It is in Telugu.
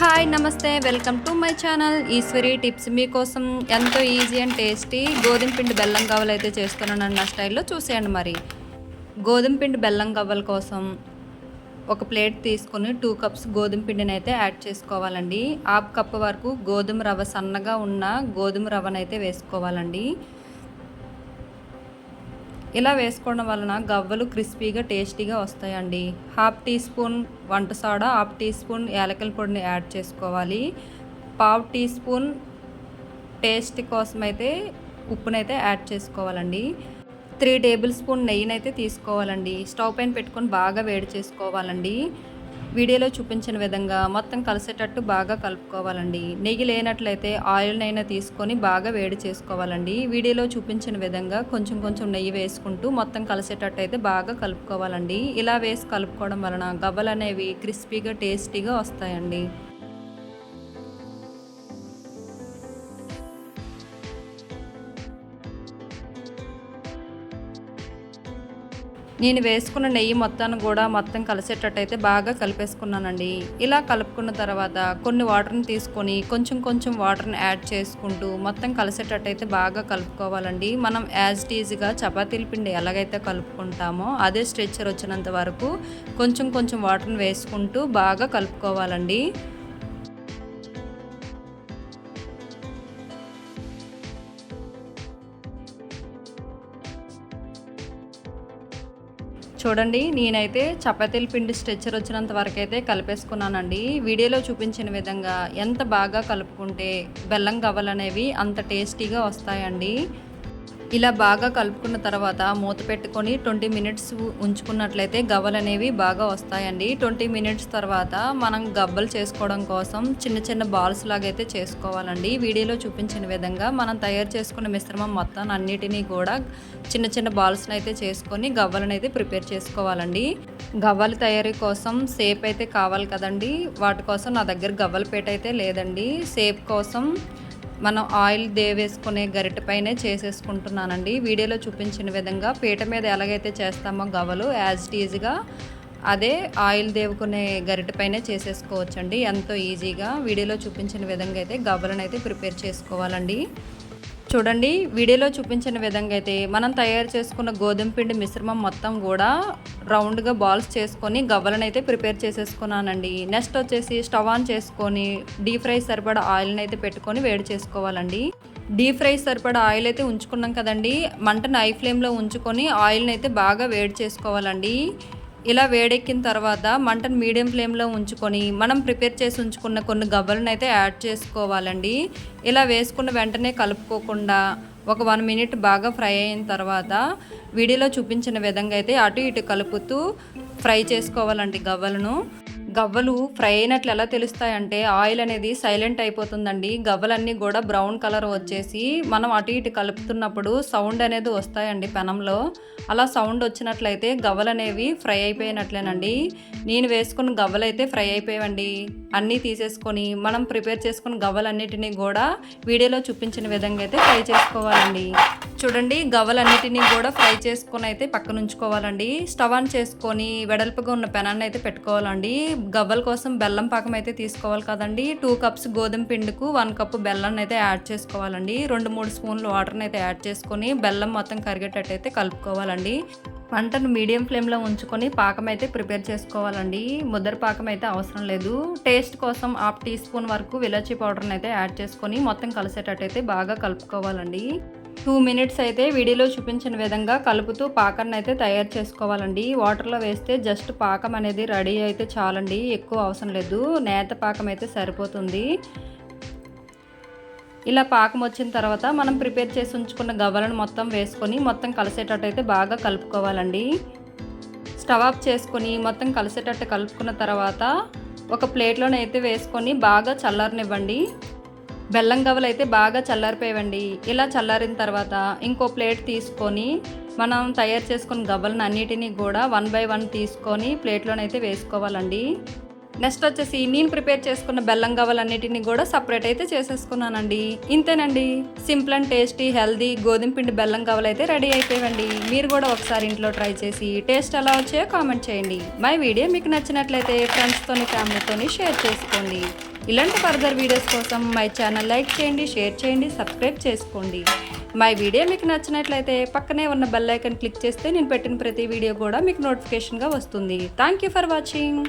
హాయ్ నమస్తే welcome to my channel. Eshwari tips మీకోసం ఎంతో ఈజీ అండ్ టేస్టీ గోధుమ పిండి బెల్లం గవ్వలు అయితే చేస్తున్నాను నా స్టైల్లో. చూసేయండి మరి. గోధుమ పిండి బెల్లం గవ్వల కోసం ఒక ప్లేట్ తీసుకొని టూ కప్స్ గోధుమ పిండిని అయితే యాడ్ చేసుకోవాలండి. హాఫ్ కప్ వరకు గోధుమ రవ్వ సన్నగా ఉన్న గోధుమ రవ్వనైతే వేసుకోవాలండి. ఇలా వేసుకోవడం వలన గవ్వలు క్రిస్పీగా టేస్టీగా వస్తాయండి. హాఫ్ టీ స్పూన్ వంట సోడా హాఫ్ టీ స్పూన్ యాలకల పొడిని యాడ్ చేసుకోవాలి. పావు టీ స్పూన్ టేస్ట్ కోసం అయితే ఉప్పునైతే యాడ్ చేసుకోవాలండి. త్రీ టేబుల్ స్పూన్ నెయ్యినైతే తీసుకోవాలండి. స్టవ్ పైన పెట్టుకొని బాగా వేడి చేసుకోవాలండి. వీడియోలో చూపించిన విధంగా మొత్తం కలిసేటట్టు బాగా కలుపుకోవాలండి. నెయ్యి లేనట్లయితే ఆయిల్నైనా తీసుకొని బాగా వేడి చేసుకోవాలండి. వీడియోలో చూపించిన విధంగా కొంచెం కొంచెం నెయ్యి వేసుకుంటూ మొత్తం కలిసేటట్టు అయితే బాగా కలుపుకోవాలండి. ఇలా వేసి కలుపుకోవడం వలన గవ్వలు అనేవి క్రిస్పీగా టేస్టీగా వస్తాయండి. నేను వేసుకున్న నెయ్యి మొత్తాన్ని కూడా మొత్తం కలిసేటట్టయితే బాగా కలిపేసుకున్నానండి. ఇలా కలుపుకున్న తర్వాత కొన్ని వాటర్ని తీసుకొని కొంచెం కొంచెం వాటర్ని యాడ్ చేసుకుంటూ మొత్తం కలిసేటట్టయితే బాగా కలుపుకోవాలండి. మనం యాజ్ టీజీగా చపాతీల పిండి ఎలాగైతే కలుపుకుంటామో అదే స్ట్రెచ్చర్ వచ్చినంత వరకు కొంచెం కొంచెం వాటర్ని వేసుకుంటూ బాగా కలుపుకోవాలండి. చూడండి నేనైతే చపాతీల పిండి స్ట్రెచ్చర్ వచ్చినంత వరకు అయితే కలిపేసుకున్నానండి. వీడియోలో చూపించిన విధంగా ఎంత బాగా కలుపుకుంటే బెల్లం గవ్వలనేవి అంత టేస్టీగా వస్తాయండి. ఇలా బాగా కలుపుకున్న తర్వాత మూత పెట్టుకొని ట్వంటీ మినిట్స్ ఉంచుకున్నట్లయితే గవ్వలు అనేవి బాగా వస్తాయండి. ట్వంటీ మినిట్స్ తర్వాత మనం గవ్వలు చేసుకోవడం కోసం చిన్న చిన్న బాల్స్ లాగైతే చేసుకోవాలండి. వీడియోలో చూపించిన విధంగా మనం తయారు చేసుకున్న మిశ్రమం మొత్తం అన్నిటినీ కూడా చిన్న చిన్న బాల్స్ని అయితే చేసుకొని గవ్వలను అయితే ప్రిపేర్ చేసుకోవాలండి. గవ్వల తయారీ కోసం సేప్ అయితే కావాలి కదండి. వాటి కోసం నా దగ్గర గవ్వల పేట అయితే లేదండి. సేప్ కోసం మనం ఆయిల్ దేవేసుకునే గరిటపైనే చేసేసుకుంటున్నానండి. వీడియోలో చూపించిన విధంగా పీట మీద ఎలాగైతే చేస్తామో గవలు యాజ్ ఈజీగా అదే ఆయిల్ దేవుకునే గరిటపైనే చేసేసుకోవచ్చండి. ఎంతో ఈజీగా వీడియోలో చూపించిన విధంగా అయితే గవ్వలను అయితే ప్రిపేర్ చేసుకోవాలండి. చూడండి వీడియోలో చూపించిన విధంగా అయితే మనం తయారు చేసుకున్న గోధుమ పిండి మిశ్రమం మొత్తం కూడా రౌండ్గా బాల్స్ చేసుకొని గవ్వలను అయితే ప్రిపేర్ చేసేసుకున్నానండి. నెక్స్ట్ వచ్చేసి స్టవ్ ఆన్ చేసుకొని డీప్ ఫ్రై సరిపడా ఆయిల్ని అయితే పెట్టుకొని వేడి చేసుకోవాలండి. డీప్ ఫ్రై సరిపడా ఆయిల్ అయితే ఉంచుకున్నాం కదండి. మంటను ఐ ఫ్లేమ్లో ఉంచుకొని ఆయిల్ని అయితే బాగా వేడి చేసుకోవాలండి. ఇలా వేడెక్కిన తర్వాత మంటను మీడియం ఫ్లేమ్లో ఉంచుకొని మనం ప్రిపేర్ చేసి ఉంచుకున్న కొన్ని గవ్వలను అయితే యాడ్ చేసుకోవాలండి. ఇలా వేసుకున్న వెంటనే కలుపుకోకుండా ఒక వన్ మినిట్ బాగా ఫ్రై అయిన తర్వాత వీడియోలో చూపించిన విధంగా అయితే అటు ఇటు కలుపుతూ ఫ్రై చేసుకోవాలండి గవ్వలను. గవ్వలు ఫ్రై అయినట్లు ఎలా తెలుస్తాయంటే ఆయిల్ అనేది సైలెంట్ అయిపోతుందండి. గవ్వలన్నీ కూడా బ్రౌన్ కలర్ వచ్చేసి మనం అటు ఇటు కలుపుతున్నప్పుడు సౌండ్ అనేది వస్తాయండి పెనంలో. అలా సౌండ్ వచ్చినట్లయితే గవ్వలు అనేవి ఫ్రై అయిపోయినట్లేనండి. నేను వేసుకున్న గవ్వలు అయితే ఫ్రై అయిపోయావండి. అన్నీ తీసేసుకొని మనం ప్రిపేర్ చేసుకున్న గవ్వలన్నిటినీ కూడా వీడియోలో చూపించిన విధంగా అయితే ఫ్రై చేసుకోవాలండి. చూడండి గవ్వలన్నిటినీ కూడా ఫ్రై చేసుకొని అయితే పక్కన ఉంచుకోవాలండి స్టవ్ ఆన్ చేసుకొని వెడల్పుగా ఉన్న పెనాన్ని అయితే పెట్టుకోవాలండి. గవ్వల కోసం బెల్లం పాకం అయితే తీసుకోవాలి కదండి. టూ కప్స్ గోధుమ పిండికు వన్ కప్ బెల్లాన్ని అయితే యాడ్ చేసుకోవాలండి. రెండు మూడు స్పూన్లు వాటర్ని అయితే యాడ్ చేసుకొని బెల్లం మొత్తం కరిగేటట్టు అయితే కలుపుకోవాలండి. వంటను మీడియం ఫ్లేమ్లో ఉంచుకొని పాకం అయితే ప్రిపేర్ చేసుకోవాలండి. ముద్దర పాకం అయితే అవసరం లేదు. టేస్ట్ కోసం హాఫ్ టీ స్పూన్ వరకు విలాచీ పౌడర్ని అయితే యాడ్ చేసుకొని మొత్తం కలిసేటట్టు అయితే బాగా కలుపుకోవాలండి. టూ మినిట్స్ అయితే వీడియోలో చూపించిన విధంగా కలుపుతూ పాకాన్ని అయితే తయారు చేసుకోవాలండి. వాటర్లో వేస్తే జస్ట్ పాకం అనేది రెడీ అయితే చాలండి. ఎక్కువ అవసరం లేదు. నేత పాకం అయితే సరిపోతుంది. ఇలా పాకం వచ్చిన తర్వాత మనం ప్రిపేర్ చేసి ఉంచుకున్న గవ్వలను మొత్తం వేసుకొని మొత్తం కలిసేటట్టు అయితే బాగా కలుపుకోవాలండి. స్టవ్ ఆఫ్ చేసుకొని మొత్తం కలిసేటట్టు కలుపుకున్న తర్వాత ఒక ప్లేట్లోనైతే వేసుకొని బాగా చల్లారనివ్వండి. బెల్లం గవ్వలు అయితే బాగా చల్లారిపోయావండి. ఇలా చల్లారిన తర్వాత ఇంకో ప్లేట్ తీసుకొని మనం తయారు చేసుకున్న గవ్వలను అన్నిటినీ కూడా వన్ బై వన్ తీసుకొని ప్లేట్లోనైతే వేసుకోవాలండి. నెక్స్ట్ వచ్చేసి నేను ప్రిపేర్ చేసుకున్న బెల్లం గవ్వలన్నిటిని కూడా సపరేట్ అయితే చేసేసుకున్నానండి. ఇంతేనండి. సింపుల్ అండ్ టేస్టీ హెల్దీ గోధుమ పిండి బెల్లం గవ్వలు అయితే రెడీ అయిపోయాయండి మీరు కూడా ఒకసారి ఇంట్లో ట్రై చేసి టేస్ట్ ఎలా వచ్చాయో కామెంట్ చేయండి. మై వీడియో మీకు నచ్చినట్లయితే ఫ్రెండ్స్తోని ఫ్యామిలీతోని షేర్ చేసుకోండి. ఇలాంటి ఫర్దర్ వీడియోస్ కోసం మై ఛానల్ లైక్ చేయండి షేర్ చేయండి సబ్స్క్రైబ్ చేసుకోండి. మై వీడియో మీకు నచ్చినట్లయితే పక్కనే ఉన్న బెల్ ఐకన్ క్లిక్ చేస్తే నేను పెట్టిన ప్రతి వీడియో కూడా మీకు నోటిఫికేషన్గా వస్తుంది. Thank you for watching